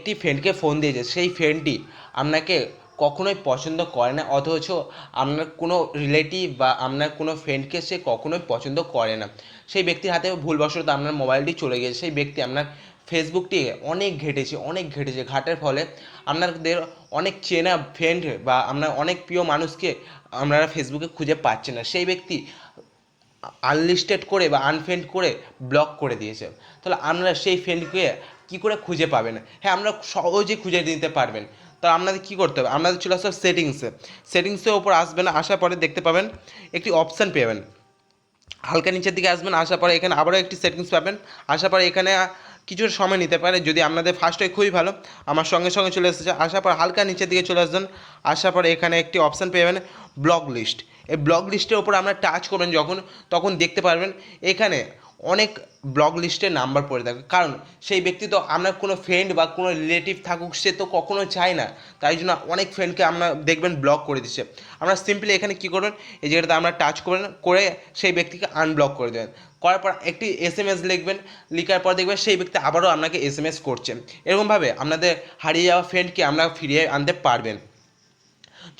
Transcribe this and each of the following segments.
একটি ফ্রেন্ডকে ফোন দিয়েছে। সেই ফ্রেন্ডটি আপনাকে কখনোই পছন্দ করে না, অথচ আপনার কোনো রিলেটিভ বা আপনার কোনো ফ্রেন্ডকে সে কখনোই পছন্দ করে না। সেই ব্যক্তির হাতে ভুলবশত আপনার মোবাইলটি চলে গেছে। সেই ব্যক্তি আপনার ফেসবুকটি অনেক ঘেটেছে অনেক ঘেটেছে। ঘাটার ফলে আপনাদের অনেক চেনা ফ্রেন্ড বা আপনার অনেক প্রিয় মানুষকে আপনারা ফেসবুকে খুঁজে পাচ্ছেন না। সেই ব্যক্তি আনলিস্টেড করে বা আনফ্রেন্ড করে ব্লক করে দিয়েছে। তাহলে আপনারা সেই ফ্রেন্ডকে কী করে খুঁজে পাবেন? হ্যাঁ আমরা সহজেই খুঁজে নিতে পারবেন। তো আপনাদের কী করতে হবে? আপনাদের চলে আসতে সেটিংসে সেটিংসের ওপর আসবেন, আসার পরে দেখতে পাবেন একটি অপশান পাবেন হালকা নিচের দিকে আসবেন, আসার পরে এখানে আবারও একটি সেটিংস পাবেন। আসার পরে এখানে কিছু সময় নিতে পারে, যদি আপনাদের ফার্স্ট হয় খুবই ভালো। আমার সঙ্গে সঙ্গে চলে এসেছে। আসার পর হালকা নিচের দিকে চলে আসবেন। আসার পরে এখানে একটি অপশান পেয়ে ব্লগ লিস্ট এই ব্লগ লিস্টের ওপর আপনার টাচ করবেন যখন, তখন দেখতে পারবেন। এখানে অনেক ব্লগ লিস্টের নাম্বার পড়ে থাকবে। কারণ সেই ব্যক্তি তো আপনার কোনো ফ্রেন্ড বা কোনো রিলেটিভ থাকুক, সে তো কখনো চায় না। তাই জন্য অনেক ফ্রেন্ডকে আপনার দেখবেন ব্লক করে দিচ্ছে। আমরা সিম্পলি এখানে কী করবেন? এই জায়গাটাতে আমরা টাচ করবেন, করে সেই ব্যক্তিকে আনব্লক করে দেবেন। করার পর একটি এস এম এস লিখবেন, লিখার পর দেখবেন সেই ব্যক্তি আবারও আপনাকে এস এম এস করছে। এরকমভাবে আপনাদের হারিয়ে যাওয়া ফ্রেন্ডকে আমরা ফিরিয়ে আনতে পারবেন।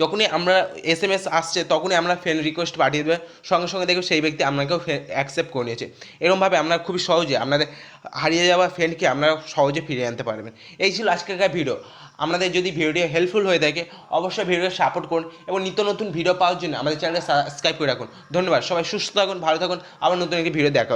যখনই আমরা এস এম এস আসছে, তখনই আমরা ফ্রেন্ড রিকোয়েস্ট পাঠিয়ে দেবে। সঙ্গে সঙ্গে দেখবে সেই ব্যক্তি আপনাকেও অ্যাকসেপ্ট করে নিয়েছে। এরকমভাবে আমরা খুবই সহজে আপনাদের হারিয়ে যাওয়া ফ্রেন্ডকে আপনারা সহজে ফিরিয়ে আনতে পারবেন। এই ছিল আজকেরকার ভিডিও আমাদের যদি ভিডিও হেল্পফুল হয়ে থাকে, অবশ্যই ভিডিওকে সাপোর্ট করুন এবং নিত্য নতুন ভিডিও পাওয়ার জন্য আমাদের চ্যানেলকে সাবস্ক্রাইব করে রাখুন। ধন্যবাদ। সবাই সুস্থ থাকুন, ভালো থাকুন। আবার নতুন একটি ভিডিও দেখা।